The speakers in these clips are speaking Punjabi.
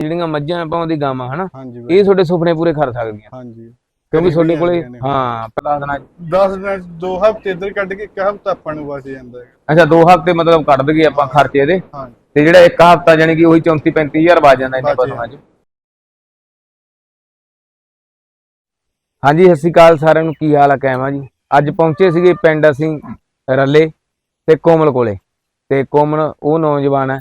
ਜਿਹੜੀਆਂ ਮੱਝਾਂ ਪਾਉਂਦੀ ਗਾਵਾਂ ਹਨਾ? ਹਾਂਜੀ ਬਾਈ। ਇਹ ਤੁਹਾਡੇ ਸੁਪਨੇ ਪੂਰੇ ਕਰ ਸਕਦੀਆਂ। ਹਾਂਜੀ। ਕਿਉਂਕਿ ਤੁਹਾਡੇ ਕੋਲੇ। ਹਾਂ ਪਤਾ ਦੇਣਾ 10 ਦਿਨ ਦੋ ਹਫ਼ਤੇ ਇੱਧਰ ਕੱਢ ਕੇ ਇੱਕ ਹਫ਼ਤਾ ਆਪਾਂ ਨੂੰ ਬਚ ਜਾਂਦਾ ਹੈ। ਅੱਛਾ ਦੋ ਹਫ਼ਤੇ ਮਤਲਬ ਕੱਢ ਦਈਏ ਆਪਾਂ ਖਰਚੇ ਦੇ ਹਾਂ ਤੇ ਜਿਹੜਾ ਇੱਕ ਹਫ਼ਤਾ ਜਾਨੀ ਕਿ ਉਹੀ 34 35000 ਬਾਜ ਜਾਂਦਾ ਇੰਨੇ ਬਚ ਪਸ਼ੂਆਂ 'ਚ। ਹਾਂਜੀ ਸਤਿ ਸ਼੍ਰੀ ਅਕਾਲ ਸਾਰਿਆਂ ਨੂੰ। ਕੀ ਹਾਲ ਆ ਕਾਇਮਾ ਜੀ? ਅੱਜ ਪਹੁੰਚੇ ਸੀਗੇ ਪਿੰਡ ਅਸੀਂ ਰੱਲੇ ਤੇ ਕੋਮਲ ਕੋਲੇ। ਤੇ ਕੋਮਲ ਉਹ ਨੌਜਵਾਨ ਹੈ।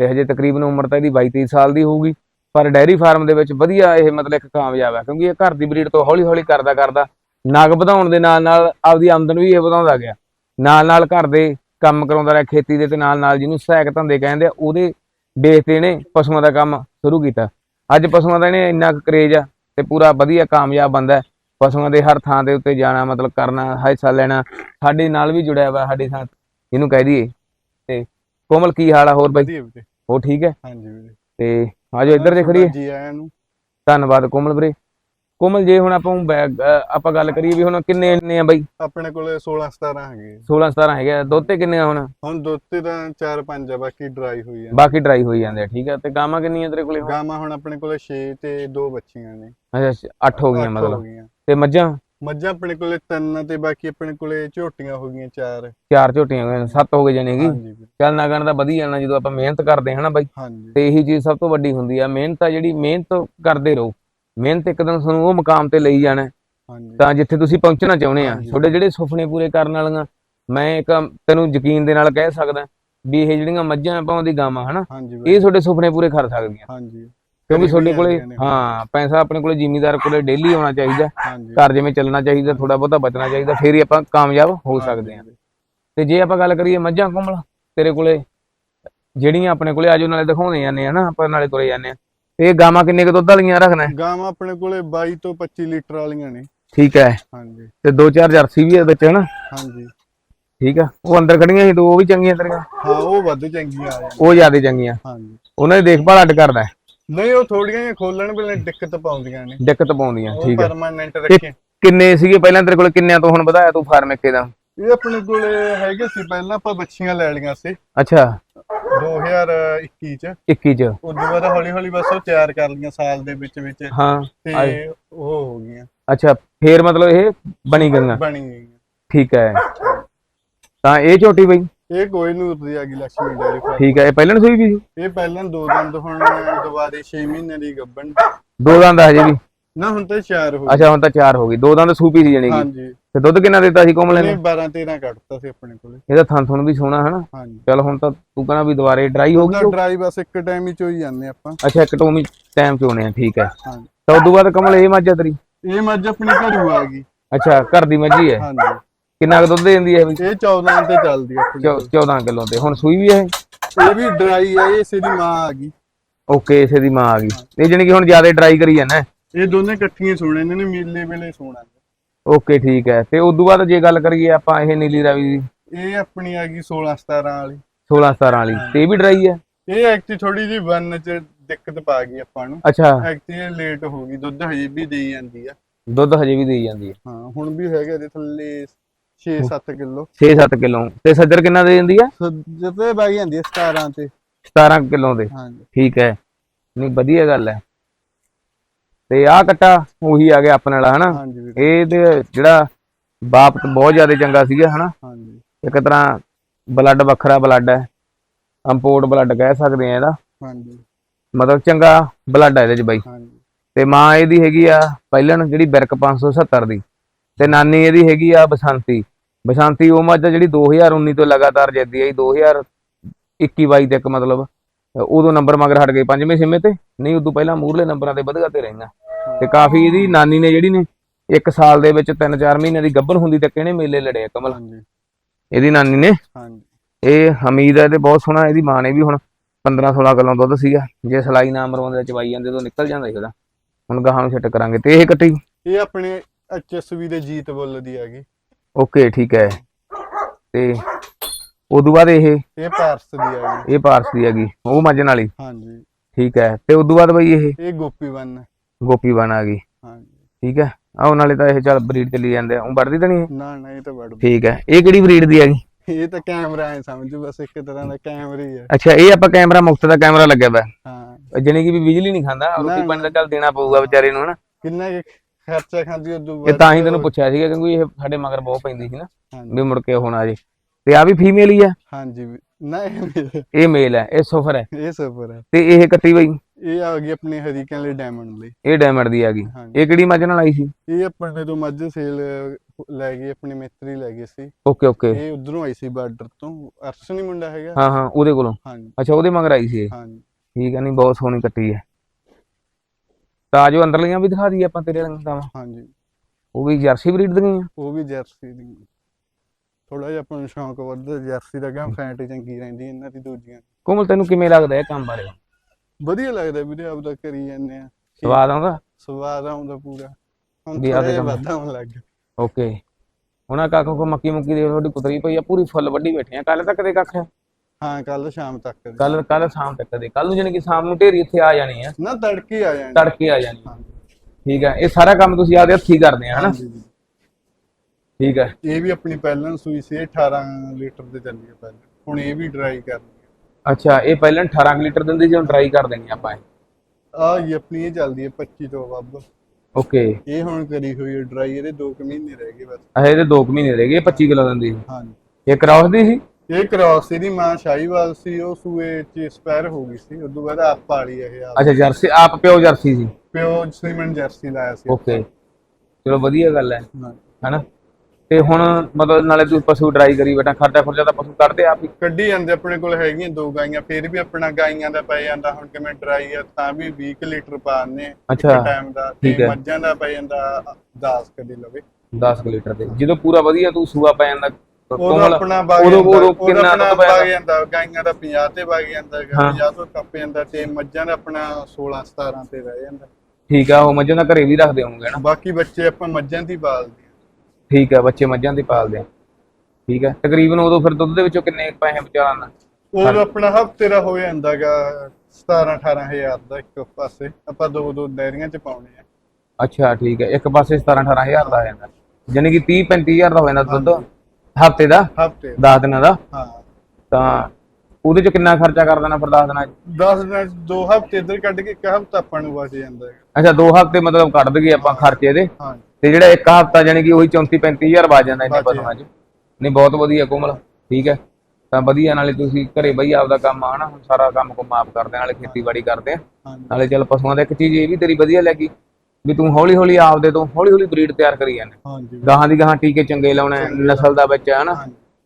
ਤੇ ਹਜੇ ਤਕਰੀਬਨ ਉਮਰ ਤਾਂ ਇਹਦੀ 22 23 ਸਾਲ ਦੀ ਹੋਊਗੀ। ਪਰ ਡੈਰੀ ਫਾਰਮ ਦੇ ਵਿੱਚ ਵਧੀਆ ਇਹ ਮਤਲਬ ਇੱਕ ਕਾਮਯਾਬ ਹੈ ਕਿਉਂਕਿ ਇਹ ਘਰ ਦੀ ਬਰੀਡ ਤੋਂ ਹੌਲੀ ਹੌਲੀ ਕਰਦਾ ਕਰਦਾ ਨਗ ਵਧਾਉਣ ਦੇ ਨਾਲ ਨਾਲ ਆਪਦੀ ਆਮਦਨ ਵੀ ਇਹ ਵਧਾਉਂਦਾ ਗਿਆ। ਨਾਲ ਨਾਲ ਘਰ ਦੇ ਕੰਮ ਕਰਾਉਂਦਾ ਰਿਹਾ, ਖੇਤੀ ਦੇ ਤੇ ਨਾਲ ਨਾਲ ਜਿਹਨੂੰ ਸਹਾਇਕ ਧੰਦੇ ਕਹਿੰਦੇ ਆ, ਉਹਦੇ ਬੇਸ ਤੇ ਇਹਨੇ ਪਸ਼ੂਆਂ ਦਾ ਕੰਮ ਸ਼ੁਰੂ ਕੀਤਾ। ਅੱਜ ਪਸ਼ੂਆਂ ਦਾ ਇਹਨੇ ਇੰਨਾ ਕੁ ਕਰੇਜ ਆ ਤੇ ਪੂਰਾ ਵਧੀਆ ਕਾਮਯਾਬ ਬੰਦਾ ਪਸ਼ੂਆਂ ਦੇ ਹਰ ਥਾਂ ਦੇ ਉੱਤੇ ਜਾਣਾ, ਮਤਲਬ ਕਰਨਾ ਹਿੱਸਾ ਲੈਣਾ, ਸਾਡੇ ਨਾਲ ਵੀ ਜੁੜਿਆ ਵਾ, ਸਾਡੇ ਸਾਥ ਇਹਨੂੰ ਕਹਿ ਦਈਏ। ਤੇ ਕੋਮਲ ਕੀ ਹਾਲ ਆ? ਹੋਰ ਬਾਈ? ਵਧੀਆ ਵੀਰੇ ਉਹ ਠੀਕ ਹੈ? ਹਾਂਜੀ ਵੀਰੇ ਤੇ ਆਜੋ ਇੱਧਰ ਦੇ ਖੜੀਏ ਜੀ। ਆਇਆਂ ਨੂੰ। ਧੰਨਵਾਦ ਕੋਮਲ ਵੀਰੇ। ਕੋਮਲ ਜੇ ਹੁਣ ਆਪਾਂ ਆਪਾਂ ਗੱਲ ਕਰੀਏ ਵੀ ਹੁਣ ਕਿੰਨੇ ਨੇ ਆ ਬਾਈ? ਆਪਣੇ ਕੋਲੇ 16 17 ਹੈਗੇ 16 17 ਹੈਗੇ ਆ। ਦੁੱਧ ਤੇ ਕਿੰਨੇ ਆ ਹੁਣ? ਹੁਣ ਦੁੱਧ ਤਾਂ 4 5 ਆ ਬਾਕੀ ਡਰਾਈ ਹੋਈ ਆ। ਬਾਕੀ ਡਰਾਈ ਹੋਈ ਜਾਂਦੇ ਆ ਠੀਕ ਆ। ਤੇ ਗਾਵਾਂ ਕਿੰਨੀਆਂ ਤੇਰੇ ਕੋਲੇ ਹੁਣ? ਗਾਵਾਂ ਹੁਣ ਆਪਣੇ ਕੋਲੇ 6 ਤੇ ਦੋ ਬੱਚੀਆਂ ਨੇ। ਅੱਛਾ 8 ਹੋ ਗਈਆਂ ਅੱਠ ਮਤਲਬ। ਗਈਆਂ। ਤੇ ਮੱਝਾਂ? ਮੱਝਾਂ ਆਪਣੇ ਕੋਲੇ ਤਿੰਨ ਤੇ ਬਾਕੀ ਆਪਣੇ ਕੋਲੇ ਝੋਟੀਆਂ ਹੋ ਗਈਆਂ ਚਾਰ। ਚਾਰ ਝੋਟੀਆਂ ਹੋ ਗਈਆਂ ਸੱਤ ਹੋ ਗਏ ਜਾਨੀ ਕਿ। ਹਾਂਜੀ ਵੀਰੇ, ਚੱਲ ਨਗਣ ਦਾ ਵਧੀਆ ਜਾਣਾ ਜਦੋਂ ਆਪਾਂ ਮਿਹਨਤ ਕਰਦੇ ਹਾਂ ਨਾ ਬਾਈ। ਹਾਂਜੀ। ਤੇ ਇਹੀ ਚੀਜ਼ ਸਭ ਤੋਂ ਵੱਡੀ ਹੁੰਦੀ ਆ ਮਿਹਨਤ ਆ ਜਿਹੜੀ ਮਿਹਨਤ ਕਰਦੇ ਰਹੋ। ਮਿਹਨਤ ਇੱਕ ਦਿਨ ਤੁਹਾਨੂੰ ਉਹ ਮੁਕਾਮ ਤੇ ਲਈ ਜਾਣਾ। ਹੈ, ਹਾਂਜੀ। ਤਾਂ ਜਿੱਥੇ ਤੁਸੀਂ ਪਹੁੰਚਣਾ ਚਾਹੁੰਦੇ ਆ। ਤੁਹਾਡੇ ਜਿਹੜੇ ਸੁਪਨੇ ਪੂਰੇ ਕਰਨ ਵਾਲੀਆਂ ਮੈਂ ਇੱਕ ਤੈਨੂੰ ਯਕੀਨ ਦੇ ਨਾਲ ਕਹਿ ਸਕਦਾ ਵੀ ਇਹ ਜਿਹੜੀਆਂ ਮੱਝਾਂ ਪਾਉਂਦੀ ਗਾਵਾਂ ਹਨਾ? ਹਾਂਜੀ ਵੀਰੇ, ਇਹ ਤੁਹਾਡੇ ਸੁਪਨੇ ਪੂਰੇ ਕਰ ਸਕਦੀਆਂ। ਹਾਂਜੀ। ਕਿਉਂਕਿ ਤੁਹਾਡੇ ਕੋਲੇ। ਹਾਂ ਪੈਸਾ ਆਪਣੇ ਕੋਲੇ ਜ਼ਿਮੀਦਾਰ ਕੋਲੇ ਡੇਲੀ ਆਉਣਾ ਚਾਹੀਦਾ। ਘਰ ਜਿਵੇਂ ਚੱਲਣਾ ਚਾਹੀਦਾ ਥੋੜਾ ਬਹੁਤਾ ਬਚਣਾ ਚਾਹੀਦਾ ਫਿਰ ਹੀ ਆਪਾਂ ਕਾਮਯਾਬ ਹੋ ਸਕਦੇ ਹਾਂ। ਤੇ ਜੇ ਆਪਾਂ ਗੱਲ ਕਰੀਏ ਮੱਝਾਂ ਕੋਮਲ ਤੇਰੇ ਕੋਲੇ ਜਿਹੜੀਆਂ ਆਪਣੇ ਕੋਲੇ ਆਜੋ ਨਾਲੇ ਦਿਖਾਉਂਦੇ ਜਾਂਦੇ ਆ ਨਾ ਆਪਾਂ ਨਾਲੇ ਤੁਰੇ ਜਾਂਦੇ ਆ। ਤੇ ਇਹ ਗਾਵਾਂ ਕਿੰਨੇ ਕੁ ਦੁੱਧ ਵਾਲੀਆਂ ਰੱਖਣਾ? ਗਾਵਾਂ ਆਪਣੇ ਕੋਲੇ 22 ਤੋਂ 25 ਲੀਟਰ ਵਾਲੀਆਂ ਨੇ। ਠੀਕ ਹੈ। ਹਾਂਜੀ। ਤੇ ਦੋ ਚਾਰ ਜਰਸੀ ਵੀ ਹੈ ਵਿੱਚ ਹਨਾ ਹਾਂਜੀ। ਠੀਕ ਆ। ਉਹ ਅੰਦਰ ਖੜੀਆਂ ਸੀ ਦੋ ਉਹ ਵੀ ਚੰਗੀਆਂ ਤੇਰੀਆਂ? ਹਾਂ ਉਹ ਵੱਧ ਚੰਗੀਆਂ ਆ ਉਹ ਜ਼ਿਆਦਾ ਚੰਗੀਆਂ। ਹਾਂਜੀ। ਉਹਨਾਂ ਦੀ ਦੇਖਭਾਲ ਅੱਡ ਕਰਦਾ ਨਹੀਂ ਉਹ ਥੋੜੀਆਂ ਜਿਹੀਆਂ ਖੋਲਣ ਵੇਲੇ ਦਿੱਕਤ ਪਾਉਂਦੀਆਂ ਨੇ। ਦਿੱਕਤ ਪਾਉਂਦੀਆਂ ਠੀਕ ਹੈ। ਪਰਮਾਨੈਂਟ ਰੱਖੇ। ਕਿੰਨੇ ਸੀਗੇ ਪਹਿਲਾਂ ਤੇਰੇ ਕੋਲੇ ਕਿੰਨਿਆਂ ਤੋਂ ਹੁਣ ਵਧਾਇਆ ਤੂੰ ਫਾਰਮ ਇੱਕੇ ਦਾ? ਇਹ ਆਪਣੇ ਕੋਲੇ ਹੈਗੇ ਸੀ ਪਹਿਲਾਂ ਆਪਾਂ ਬੱਚੀਆਂ ਲੈ ਲਈਆਂ ਸੀ। ਅੱਛਾ। 2021 ਚ। 21 ਚ। ਉਸ ਤੋਂ ਬਾਅਦ ਹੌਲੀ ਹੌਲੀ ਬਸ ਉਹ ਤਿਆਰ ਕਰ ਲਈਆਂ ਸਾਲ ਦੇ ਵਿੱਚ ਵਿੱਚ। ਹਾਂ ਤੇ। ਉਹ ਹੋ ਗਈਆਂ। ਅੱਛਾ ਫੇਰ ਮਤਲਬ ਇਹ ਬਣੀ ਗਈਆਂ। ਬਣੀ ਗਈਆਂ। ਠੀਕ ਹੈ। ਤਾਂ ਇਹ ਝੋਟੀ ਬਈ? ਇਹ ਕੋਈ ਨੂਰ ਦੀ ਆ ਗਈ ਲక్ష్ਮੀ ਡੈਰੀ ਫਾਰਮ। ਠੀਕ ਹੈ ਇਹ ਪਹਿਲਾਂ ਸੂਈ ਵੀ ਸੀ? ਇਹ ਪਹਿਲਾਂ ਦੋ ਦੰਦ ਹੁਣ ਦੁਬਾਰੇ 6 ਮਹੀਨੇ ਦੀ ਗੱਬਣ ਦੋ ਦੰਦ ਆ ਹਜੇ ਵੀ? ਨਾ ਹੁਣ ਤਾਂ ਚਾਰ ਹੋ ਗਏ। ਅੱਛਾ ਹੁਣ ਤਾਂ ਚਾਰ ਹੋ ਗਈ। ਦੋ ਦੰਦ ਸੂਪੀ ਸੀ ਜਾਣੀ ਹਾਂਜੀ। ਤੇ ਦੁੱਧ ਕਿੰਨਾ ਦਿੱਤਾ ਸੀ ਕੋਮਲ ਨੇ ਇਹਨੇ? 12 13 ਕੱਢਤਾ ਸੀ ਆਪਣੇ ਕੋਲੇ। ਇਹਦਾ ਥਣ ਥਣ ਵੀ ਸੋਹਣਾ ਹਨਾ? ਹਾਂਜੀ। ਚੱਲ ਹੁਣ ਤਾਂ ਤੂੰ ਕਹਿੰਦਾ ਵੀ ਦੁਬਾਰੇ ਡਰਾਈ ਹੋ ਗਈ ਡਰਾਈ ਬਸ ਇੱਕ ਟਾਈਮ ਹੀ ਚੋਈ ਜਾਂਦੇ ਆਪਾਂ। ਅੱਛਾ ਇੱਕ ਟੋਮੀ ਟਾਈਮ ਚ ਹੋਣੇ ਆ ਠੀਕ ਹੈ। ਹਾਂਜੀ ਤਾਂ ਉਦੋਂ ਬਾਅਦ ਕਮਲ ਇਹ ਮੱਝ ਤੇਰੀ? ਇਹ ਮੱਝ ਆਪਣੀ ਘਰੂ ਆ ਗਈ। ਅੱਛਾ ਘਰ ਦੀ ਮੱਝੀ ਹੈ? ਹਾਂਜੀ। ਕਿੰਨਾ ਕੁ ਦੁੱਧ ਦਿੰਦੀ ਹੈ ਬਈ ਇਹ 14 ਤੇ ਚੱਲਦੀ ਆ ਚੌ- 14 ਕਿਲੋ ਤੇ। ਹੁਣ ਸੂਈ ਵੀ ਹੈ ਇਹ? ਵੀ ਡਰਾਈ ਆ ਇਹ ਇਸੇ ਦੀ ਮਾਂ ਆ ਗਈ। ਓਕੇ ਇਸੇ ਦੀ ਮਾਂ ਆ ਗਈ। ਇਹ ਜਾਣੀ ਕਿ ਹੁਣ ਜ਼ਿਆਦਾ ਡਰਾਈ ਕਰੀ ਜਾਂਦਾ ਇਹ ਦੋਨੇ ਇਕੱਠੀਆਂ ਸੋਣੇ ਇਹਨਾਂ ਨੇ ਮੇਲੇ ਵੇਲੇ ਸੋਣਾ ਓਕੇ ਠੀਕ ਹੈ। ਤੇ ਉਦੋਂ ਬਾਅਦ ਜੇ ਗੱਲ ਕਰੀਏ ਆਪਾਂ ਇਹ ਨੀਲੀ ਰਾਵੀ ਦੀ? ਇਹ ਆਪਣੀ ਆ ਗਈ 16 17 ਵਾਲੀ। 16 17 ਵਾਲੀ। ਤੇ ਵੀ ਡਰਾਈ ਹੈ? ਇਹ ਐਕਚੁਅਲੀ ਥੋੜੀ ਜਿਹੀ ਵਨ ਚ ਦਿੱਕਤ ਪਾ ਗਈ ਆਪਾਂ ਨੂੰ। ਅੱਛਾ। ਐਕਚੁਅਲੀ ਲੇਟ ਹੋ ਗਈ ਦੁੱਧ ਹਜੇ ਵੀ ਦੇਈ ਜਾਂਦੀ ਆ। ਦੁੱਧ ਹਜੇ ਵੀ ਦੇਈ ਜਾਂਦੀ ਹੈ। ਹਾਂ ਹੁਣ ਵੀ ਹੈਗਾ ਇਹਦੇ ਥੱਲੇ 6-7 ਕਿਲੋ। 6-7 ਕਿਲੋ। ਤੇ ਸੱਜਰ ਕਿੰਨਾ ਦੇ ਦਿੰਦੀ ਆ? ਜਿੱਤੇ ਬਾਈ ਜਾਂਦੀ ਆ 17 ਤੇ। 17 ਕਿਲੋ ਦੇ। ਹਾਂਜੀ। ਠੀਕ ਹੈ। ਨਹੀਂ ਵਧੀਆ ਗੱਲ ਹੈ। ਤੇ ਆਹ ਕੱਟਾ ਉਹੀ ਆ ਗਿਆ ਆਪਣੇ ਵਾਲਾ ਹਨਾ? ਹਾਂਜੀ ਵੀਰ ਇਹ ਤੇ ਜਿਹੜਾ ਬਾਪ ਤਾਂ ਬਹੁਤ ਜ਼ਿਆਦਾ ਚੰਗਾ ਸੀਗਾ ਹਨਾ? ਹਾਂਜੀ। ਇੱਕ ਤਰ੍ਹਾਂ ਬਲੱਡ ਵੱਖਰਾ ਬਲੱਡ ਹੈ। ਇੰਪੋਰਟ ਬਲੱਡ ਕਹਿ ਸਕਦੇ ਆ ਇਹਦਾ। ਹਾਂਜੀ। ਮਤਲਬ ਚੰਗਾ ਬਲੱਡ ਹੈ ਇਹਦੇ ਚ ਬਾਈ। ਹਾਂਜੀ। ਤੇ ਮਾਂ ਇਹਦੀ ਹੈਗੀ ਆ ਪਹਿਲਣ ਜਿਹੜੀ ਬਿਰਕ 570 ਦੀ। ਤੇ ਨਾਨੀ ਇਹਦੀ ਹੈਗੀ ਆ ਬਸੰਤੀ। ਬਸੰਤੀ ਉਹ ਮੱਝ ਆ ਜਿਹੜੀ 2019 ਤੋਂ ਲਗਾਤਾਰ ਜਿੱਤਦੀ ਆਈ 2021 22 ਤੱਕ ਮਤਲਬ ਉਦੋਂ ਨੰਬਰ ਮਗਰ ਹਟ ਗਏ ਪੰਜਵੇਂ ਛੇਵੇਂ ਤੇ ਨਹੀਂ ਉਦੋਂ ਪਹਿਲਾਂ ਮੂਰਲੇ ਨੰਬਰਾਂ ਤੇ ਵਧਗਾ ਤੇ ਰਹੀਆਂ ਤੇ ਕਾਫੀ ਇਹਦੀ ਨਾਨੀ ਨੇ ਜਿਹੜੀ ਨੇ ਇੱਕ ਸਾਲ ਦੇ ਵਿੱਚ 3-4 ਮਹੀਨੇ ਦੀ ਗੱਭਣ ਹੁੰਦੀ ਤੱਕ ਇਹਨੇ ਮੇਲੇ ਲੜੇ ਕਮਲ। ਹਾਂਜੀ। ਇਹਦੀ ਨਾਨੀ ਨੇ। ਹਾਂਜੀ। ਇਹ ਹਮੀਦ ਹੈ ਤੇ ਬਹੁਤ ਸੋਹਣਾ ਇਹਦੀ ਮਾਂ ਨੇ ਵੀ ਹੁਣ 15-16 ਕਿਲੋ ਦੁੱਧ ਸੀਗਾ। ਜੇ ਸਲਾਈ ਨਾ ਮਰਵਾਉਂਦੇ ਚਵਾਈ ਜਾਂਦੇ ਤੋਂ ਨਿਕਲ ਜਾਂਦਾ ਸੀ ਉਹਦਾ। ਹੁਣ ਗਾਹਾਂ ਨੂੰ ਛੱਟ ਕਰਾਂਗੇ। ਤੇ ਇਹ ਕੱਟੀ? ਇਹ ਆਪਣੇ ਐਚਐਸਵੀ ਦੇ ਜੀਤ ਬੁੱਲ ਦੀ ਹੈਗੀ। ਓਕੇ ਠੀਕ ਹੈ। ਤੇ ਉਦੋਂ ਬਾਅਦ ਇਹ? ਇਹ ਪਾਰਸ ਦੀ ਹੈਗੀ ਇਹ ਪਾਰਸ ਦੀ ਹੈਗੀ ਉਹ ਮੱਝਣ ਵਾਲੀ? ਹਾਂਜੀ। ਠੀਕ ਹੈ ਤੇ ਉਦੋਂ ਬਾਅਦ ਬਈ ਇਹ? ਇਹ ਗੋਪੀ ਵਨ। ਹੈ ਗੋਪੀ ਬਣ ਆ ਗਈ। ਹਾਂਜੀ। ਠੀਕ ਹੈ ਆਹ ਨਾਲੇ ਤਾਂ ਇਹ ਚੱਲ ਬਰੀਡ ਚੱਲੀ ਜਾਂਦੇ ਆ ਉਹ ਵੜਦੀ ਤਾਂ ਨਹੀਂ? ਨਾ ਨਾ ਇਹ ਤਾਂ ਵੜ ਠੀਕ ਹੈ ਇਹ ਕਿਹੜੀ ਬਰੀਡ ਦੀ ਹੈਗੀ? ਇਹ ਤਾਂ ਕੈਮਰਾ ਹੈ ਸਮਝ ਬਸ ਇੱਕ ਤਰ੍ਹਾਂ ਦਾ ਕੈਮਰਾ ਹੀ ਹੈ ਅੱਛਾ ਇਹ ਆਪਾਂ ਕੈਮਰਾ ਮੁਕਤ ਦਾ ਕੈਮਰਾ ਲੱਗਿਆ ਪਿਆ। ਹਾਂ। ਜਾਣੀ ਕਿ ਵੀ ਬਿਜਲੀ ਨਹੀਂ ਖਾਂਦਾ ਰੋਟੀ ਪਾਣੀ ਦਾ ਚੱਲ ਦੇਣਾ ਪਊਗਾ ਵਿਚਾਰੇ ਨੂੰ ਹਨਾ? ਕਿੰਨਾ ਖਰਚਾ ਖਾਂਦੀ ਉਦੋਂ ਇਹ ਤਾਂ ਹੀ ਤੈਨੂੰ ਪੁੱਛਿਆ ਸੀਗਾ ਕਿਉਂਕਿ ਇਹ ਸਾਡੇ ਮਗਰ ਬਹੁਤ ਪੈਂਦੀ ਸੀ ਨਾ ਵੀ ਮੁੜ ਕੇ ਹੁਣ ਜੇ। ਤੇ ਆ ਵੀ ਫੀਮੇਲ ਹੀ ਆ? ਹਾਂਜੀ ਨਾ ਇਹ ਮੇਲ ਹੈ। ਇਹ ਸਫਰ ਹੈ। ਇਹ ਸਫਰ ਹੈ। ਤੇ ਇਹ ਕੱਟੀ ਬਈ? ਇਹ ਆ ਗਈ ਆਪਣੀ ਹਰੀਕਨ ਲਈ ਡਾਇਮੰਡ ਲਈ। ਇਹ ਡਾਇਮੰਡ ਦੀ ਆ ਗਈ। ਇਹ ਕਿਹੜੀ ਮੱਝ ਨਾਲ ਆਈ ਸੀ? ਇਹ ਆਪਣੇ ਤੋਂ ਮੱਝ ਸੇਲ ਲੈ ਗਈ ਆਪਣੀ ਮਿੱਤਰੀ ਲੈ ਗਈ ਸੀ। Okay okay. ਇਹ ਉਧਰੋਂ ਆਈ ਸੀ ਬਾਰਡਰ ਤੋਂ। ਅਰਸ਼ ਨਹੀਂ ਮੁੰਡਾ ਹੈਗਾ। ਹਾਂ ਹਾਂ ਉਹਦੇ ਕੋਲੋਂ। ਹਾਂਜੀ। ਅੱਛਾ ਉਹਦੇ ਮਗਰ ਆਈ ਸੀ ਇਹ? ਹਾਂਜੀ। ਠੀਕ ਹੈ ਨਹੀਂ ਬਹੁਤ ਸੋਹਣੀ ਕੱਟੀ ਹੈ। ਤਾਂ ਜੋ ਅੰਦਰਲੀਆਂ ਵੀ ਦਿਖਾ ਦਈਏ ਆਪਾਂ ਤੇਰੇ ਵਾਲੀਆਂ ਤਾਂ ਹਾਂਜੀ। ਉਹ ਵੀ ਜਰਸੀ ਬਰੀਡ ਦੀਆਂ। ਉਹ ਵੀ ਜਰਸੀ ਦੀ ਥੋੜਾ ਜਿਹਾ ਆਪਾਂ ਨੂੰ ਸ਼ੌਂਕ ਵੱਧਦਾ ਜਰਸੀ ਦਾ ਕਿਉਂ? ਫੈਟ ਚੰਗੀ ਰਹਿੰਦੀ ਇਹਨਾਂ ਦੀ ਦੂਜੀਆਂ ਕੋਮਲ ਤੈਨੂੰ ਕਿਵੇਂ ਲੱਗਦਾ ਇਹ ਕੰਮ ਬਾਰੇ? ਵਧੀਆ ਲੱਗਦਾ ਵੀਰੇ ਆਪਦਾ ਕਰੀ ਜਾਂਦੇ ਆ। ਸਵਾਦ ਆਉਂਦਾ? ਸਵਾਦ ਆਉਂਦਾ ਪੂਰਾ। ਹੁਣ ਵੀ ਆਪਦੇ ਕੰਮ- ਵਾਧਾ ਹੋਣ ਲੱਗ ਗਿਆ। ਓਕੇ। ਉਹਨਾਂ ਕਾਕੂ ਕੋ ਮੱਕੀ ਮੁੱਕੀ ਦੇ ਤੁਹਾਡੀ ਕੁਤਰੀ ਪਈ ਆ ਪੂਰੀ ਫੁੱਲ ਵੱਡੀ ਬੈਠੇ ਆ। ਕੱਲ ਤੱਕ ਦੇ ਕੱਖ ਹਾਂ ਕੱਲ ਸ਼ਾਮ ਤੱਕ ਦੀ। ਕੱਲ ਕੱਲ ਸ਼ਾਮ ਤੱਕ ਦੇ। ਕੱਲ ਨੂੰ ਜਾਣੀ ਕਿ ਸ਼ਾਮ ਨੂੰ ਢੇਰੀ ਇੱਥੇ ਆ ਜਾਣੀ ਆ। ਨਾ ਤੜਕੇ ਆ ਜਾਣੀ। ਤੜਕੇ ਆ ਜਾਣੀ। ਆ। ਠੀਕ ਹੈ ਇਹ ਸਾਰਾ ਕੰਮ ਤੁਸੀਂ ਆਪਦੇ ਹੱਥੀ ਕਰਦੇ ਆ ਹਨਾ? ਹਾਂਜੀ ਜੀ। ਠੀਕ ਹੈ ਇਹ ਵੀ ਆਪਣੀ ਪਹਿਲਾਂ ਸੂਈ ਸੀ ਇਹ 18 ਲੀਟਰ ਦੇ ਚੱਲੀ ਹੈ ਪਹਿਲਾਂ। ਹੁਣ ਇਹ ਵੀ ਡਰਾਈ ਕਰਨੀ ਹੈ ਅੱਛਾ ਇਹ ਪਹਿਲਾਂ 18 ਕੁ ਲੀਟਰ ਦਿੰਦੀ ਸੀ ਹੁਣ ਟਰਾਈ ਕਰ ਦੇਣੀ ਆਪਾਂ। ਆ ਇਹ ਆਪਣੀ ਇਹ ਚੱਲਦੀ ਹੈ 25 ਤੋਂ ਵੱਧ। ਓਕੇ। ਇਹ ਹੁਣ ਕਰੀ ਹੋਈ ਹੈ ਡਰਾਈ ਇਹਦੇ 2 ਮਹੀਨੇ ਰਹਿ ਗਏ ਬਸ। ਅਹੇ ਇਹਦੇ 2 ਮਹੀਨੇ ਰਹਿ ਗਏ 25 ਕਿਲੋ ਦਿੰਦੀ ਸੀ। ਹਾਂਜੀ। ਇਹ ਕ੍ਰਾਸ ਦੀ ਸੀ? ਇਹ ਕ੍ਰਾਸ ਇਹਦੀ ਮਾਂ ਸ਼ਾਹੀਵਾਲ ਸੀ ਉਹ ਸੂਏ ਚ ਸਪੈਰ ਹੋ ਗਈ ਸੀ ਉਦੋਂ ਬਾਅਦ ਆਪ ਪਾਲੀ ਇਹ ਆਪ। ਅੱਛਾ ਜਰਸੀ ਆਪ ਪਿਓ ਜਰਸੀ ਸੀ? ਪਿਓ ਸੀਮਨ ਜਰਸੀ ਲਾਇਆ ਸੀ। ਓਕੇ ਚਲੋ ਵਧੀਆ ਗੱਲ ਹੈ। ਹਾਂ। ਹਨਾ? ਤੇ ਹੁਣ ਮਤਲਬ ਨਾਲੇ ਤੁਸੀਂ ਪਸ਼ੂ ਡਰਾਈ ਕਰੀ ਬੈਠਾ ਖਰਚਾ ਖੁਰਚਾ ਤਾਂ ਪਸ਼ੂ ਕੱਢਦੇ ਆਪ ਹੀ। ਕੱਢੀ ਜਾਂਦੇ ਆਪਣੇ ਕੋਲ ਹੈਗੀਆਂ ਦੋ ਗਾਈਆਂ ਫੇਰ ਵੀ ਆਪਣਾ ਗਾਈਆਂ ਦਾ ਪੈ ਜਾਂਦਾ ਹੁਣ ਕਿਵੇਂ ਡਰਾਈ ਆ ਤਾਂ ਵੀ 20 ਕੁ ਲੀਟਰ ਪਾਣੇ ਅੱਛਾ, ਟਾਈਮ ਦਾ ਠੀਕ ਹੈ। ਮੱਝਾਂ ਦਾ ਪੈ ਜਾਂਦਾ 10 ਕਦੇ ਲਵੇ। 10 ਕੁ ਲੀਟਰ ਦੇ। ਜਦੋਂ ਪੂਰਾ ਵਧੀਆ ਤੂੰ ਸੂਆ ਪੈ ਜਾਂਦਾ ਉਦੋਂ ਕੋਮਲ ਆਪਣਾ ਵਗ ਉਦੋਂ ਜਾਂਦਾ ਉਦੋਂ ਉਦੋਂ ਕਿੰਨਾ ਆਪਣਾ ਦੁੱਧ ਪੈ ਵਗ ਜਾਂਦਾ ਜਾਂਦਾ ਗਾਈਆਂ ਦਾ 50 ਤੇ ਵਗ ਜਾਂਦਾ ਹੈਗਾ, ਹਾਂ। 50 ਤੋਂ ਟੱਪ ਜਾਂਦਾ ਤੇ ਮੱਝਾਂ ਦਾ ਆਪਣਾ 16 17 ਤੇ ਰਹਿ ਜਾਂਦਾ। ਠੀਕ ਆ ਉਹ ਮੱਝਾਂ ਦਾ ਘਰੇ ਵੀ ਰੱਖਦੇ ਹੋਣਗੇ ਨਾ? ਬਾਕੀ ਬੱਚੇ ਆਪਾਂ ਮੱਝਾਂ ਦੀ ਪਾਲਦੇ ਹਾਂ ਠੀਕ ਆ ਬੱਚੇ ਮੱਝਾਂ ਦੇ ਪਾਲਦੇ ਆ। ਠੀਕ ਆ ਤਕਰੀਬਨ ਉਦੋਂ ਫਿਰ ਦੁੱਧ ਦੇ ਵਿੱਚੋਂ ਕਿੰਨੇ ਪੈਸੇ ਬਚਾਉਣਾ ਉਹ ਆਪਣਾ ਹਫ਼ਤੇ ਦਾ ਹੋ ਜਾਂਦਾਗਾ 17 18000 ਦਾ ਇੱਕ ਪਾਸੇ। ਆਪਾਂ ਦੋ ਦੋ ਡੈਰੀਆਂ ਚ ਪਾਉਣੇ ਆ। ਅੱਛਾ ਠੀਕ ਹੈ ਇੱਕ ਪਾਸੇ 17 18000 ਦਾ ਆ ਜਾਂਦਾ। ਯਾਨੀ ਕਿ 30 35000 ਦਾ ਹੋ ਜਾਂਦਾ ਦੁੱਧ? ਹਫ਼ਤੇ ਦਾ? ਹਫ਼ਤੇ 10 ਦਿਨਾਂ ਦਾ? ਹਾਂ। ਤਾਂ ਉਹਦੇ ਚ ਕਿੰਨਾ ਖਰਚਾ ਕਰ ਦੇਣਾ ਫਿਰ 10 ਦਿਨਾਂ ਚ? 10 ਦਿਨ ਚ ਦੋ ਹਫ਼ਤੇ ਇੱਧਰ ਕੱਢ ਕੇ ਇੱਕ ਹਫਤਾ ਆਪਾਂ ਨੂੰ ਬਚ ਜਾਂਦਾ ਹੈ ਅੱਛਾ ਦੋ ਹਫ਼ਤੇ ਮਤਲਬ ਕੱਢ ਦਈਏ ਆਪਾਂ ਖਰਚੇ ਦੇ। ਹਾਂ। ਤੇ ਜਿਹੜਾ ਇੱਕ ਹਫਤਾ ਯਾਨੀ ਕਿ ਉਹੀ 34 35000 ਬਚ ਜਾਂਦਾ ਇੰਨੇ ਪਸ਼ੂਆਂ ਚ। ਨਹੀਂ ਬਹੁਤ ਵਧੀਆ ਕੋਮਲ ਠੀਕ ਹੈ। ਤਾਂ ਵਧੀਆ ਨਾਲੇ ਤੁਸੀਂ ਘਰੇ ਬਈ ਆਪਦਾ ਕੰਮ ਆਣਾ ਹੁਣ ਸਾਰਾ ਕੰਮ ਕੋ ਮਾਫ ਕਰਦੇ ਨਾਲੇ ਖੇਤੀਬਾੜੀ ਕਰਦੇ ਆ। ਨਾਲੇ ਚੱਲ ਪਸ਼ੂਆਂ ਦਾ ਇੱਕ ਚੀਜ਼ ਇਹ ਵੀ ਤੇਰੀ ਵਧੀਆ ਲੱਗੀ। ਵੀ ਤੂੰ ਹੌਲੀ ਹੌਲੀ ਆਪਦੇ ਤੋਂ ਹੌਲੀ ਹੌਲੀ ਬਰੀਡ ਤਿਆਰ ਕਰੀ ਜਾਂਦਾ। ਹਾਂਜੀ। ਗਾਹਾਂ ਦੀ ਗਾਹਾਂ ਟੀਕੇ ਚੰਗੇ ਲਾਉਣਾ ਨਸਲ ਦਾ ਬੱਚਾ ਹੈ ਨਾ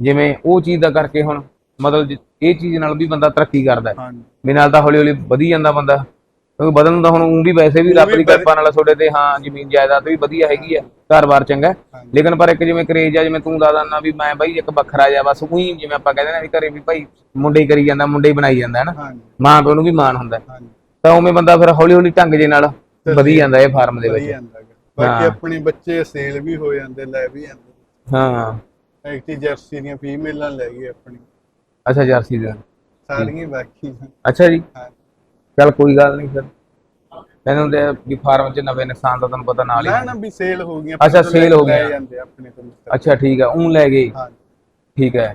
ਜਿਵੇਂ ਉਹ ਚੀਜ਼ ਦਾ ਕਰਕੇ ਹੁਣ ਮਤਲਬ ਜ- ਇਹ ਚੀਜ਼ ਨਾਲ ਵੀ ਬੰਦਾ ਤਰੱਕੀ ਕਰਦਾ। ਹੈ ਵੀ ਨਾਲ ਤਾਂ ਹੌਲੀ ਹੌਲੀ ਵਧੀ ਜਾਂਦਾ ਬੰਦਾ। ਕਿਉਂਕਿ ਨੂੰ ਤਾਂ ਹੁਣ ਵੀ ਵੈਸੇ ਵੀ ਰੱਬ ਦੀ ਕਿਰਪਾ ਨਾਲ ਤੁਹਾਡੇ ਤੇ ਹਾਂ ਜ਼ਮੀਨ ਜਾਇਦਾਦ ਵੀ ਵਧੀਆ ਹੈਗੀ ਆ ਘਰ-ਬਾਰ ਚੰਗਾ। ਲੇਕਿਨ ਪਰ ਇੱਕ ਜਿਵੇਂ ਕਰੇਜ ਆ ਜਿਵੇਂ ਤੂੰ ਦਾਦਾ ਨਾ ਵੀ ਮੈਂ ਬਾਈ ਇੱਕ ਵੱਖਰਾ ਜਿਹਾ ਬਸ ਉਹੀ ਜਿਵੇਂ ਆਪਾਂ ਕਹਿੰਦੇ ਨੇ ਵੀ ਘਰੇ ਵੀ ਭਾਈ ਮੁੰਡੇ ਹੀ ਕਰੀ ਜਾਂਦਾ ਮੁੰਡੇ ਹੀ ਬਣਾਈ ਜਾਂਦਾ ਹੈ ਨਾ ਮਾਂ ਪਿਓ ਨੂੰ ਵੀ ਮਾਣ ਹੁੰਦਾ। ਤਾਂ ਉਵੇਂ ਬੰਦਾ ਫਿਰ ਹੌਲੀ ਹੌਲੀ ਢੰਗ ਜੇ ਨਾਲ ਵਧੀ ਜਾਂਦਾ ਇਹ ਫਾਰਮ ਦੇ ਵਿੱਚ। ਜਾਂਦਾ ਗਾ। ਬਾਕੀ ਹਾਂ। ਆਪਣੇ ਬੱਚੇ ਸੇਲ ਵੀ ਹੋ ਜਾਂਦੇ ਲੈ ਵੀ ਜਾਂਦੇ। ਹਾਂ। ਐਕਟੀ ਜਰਸੀ ਦੀਆਂ ਫੀਮੇਲਾਂ ਲੈ ਗਏ ਆਪਣੀ। ਅੱਛਾ ਜਰਸੀ ਦੇ ਸਾਰੀਆਂ ਬਾਕੀ ਅੱਛਾ ਜੀ। ਹਾਂ। ਚੱਲ ਕੋਈ ਗੱਲ ਨਹੀਂ ਫਿਰ। ਕਹਿੰਦੇ ਤੇ ਵੀ ਫਾਰਮ 'ਚ ਨਵੇਂ ਨੁਕਸਾਨ ਦਾ ਤੁਹਾਨੂੰ ਪਤਾ ਨਾਲ ਹੀ ਨਾ ਨਾ ਵੀ ਸੇਲ ਹੋ ਗਈਆਂ ਅੱਛਾ, ਆਪਣੇ ਤੋਂ sale ਹੋ ਲੈ ਗਈਆਂ। ਜਾਂਦੇ ਆਪਣੇ ਤੋਂ ਅੱਛਾ ਠੀਕ ਹੈ ਉਹ ਲੈ ਗਏ। ਹਾਂ। ਠੀਕ ਹੈ।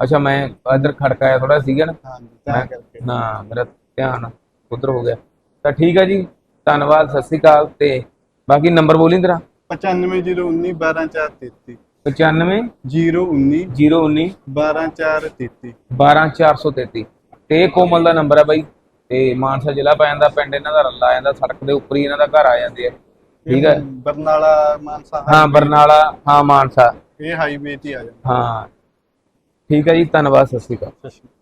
ਅੱਛਾ ਮੈਂ ਇੱਧਰ ਖੜਕਾਇਆ ਥੋੜਾ ਸੀਗਾ ਨਾ। ਹਾਂ ਤਾਂ ਕਰਕੇ। ਹਾਂ ਮੇਰਾ ਧਿਆਨ ਉਧਰ ਹੋ ਗਿਆ। ਤਾਂ ਠੀਕ ਹੈ ਜੀ। ਧੰਨਵਾਦ ਸਤਿ ਸ੍ਰੀ ਅਕਾਲ ਤੇ ਬਾਕੀ ਨੰਬਰ ਬੋਲੀ ਤੇਰਾ? 95019 12433 95 019 019 12433 12433 ਤੇ ਇਹ ਕੋਮਲ ਦਾ ਨੰਬਰ ਹੈ ਬਾਈ। ਤੇ ਮਾਨਸਾ ਜ਼ਿਲ੍ਹਾ ਪੈ ਜਾਂਦਾ ਪਿੰਡ ਇਹਨਾਂ ਦਾ ਰੱਲਾ ਆ ਜਾਂਦਾ ਸੜਕ ਦੇ ਉੱਪਰ ਹੀ ਇਹਨਾਂ ਦਾ ਘਰ ਆ ਜਾਂਦੇ ਆ। ਠੀਕ ਹੈ ਬਰਨਾਲਾ ਮਾਨਸਾ ਹਾਂ ਬਰਨਾਲਾ ਹਾਂ ਮਾਨਸਾ। ਇਹ ਹਾਈਵੇ ਤੇ ਆ ਜਾਂਦਾ। ਹਾਂ। ਠੀਕ ਹੈ ਜੀ ਧੰਨਵਾਦ ਸਤਿ ਸ੍ਰੀ ਅਕਾਲ। ਸਤਿ ਸ਼੍ਰੀ ਅਕਾਲ।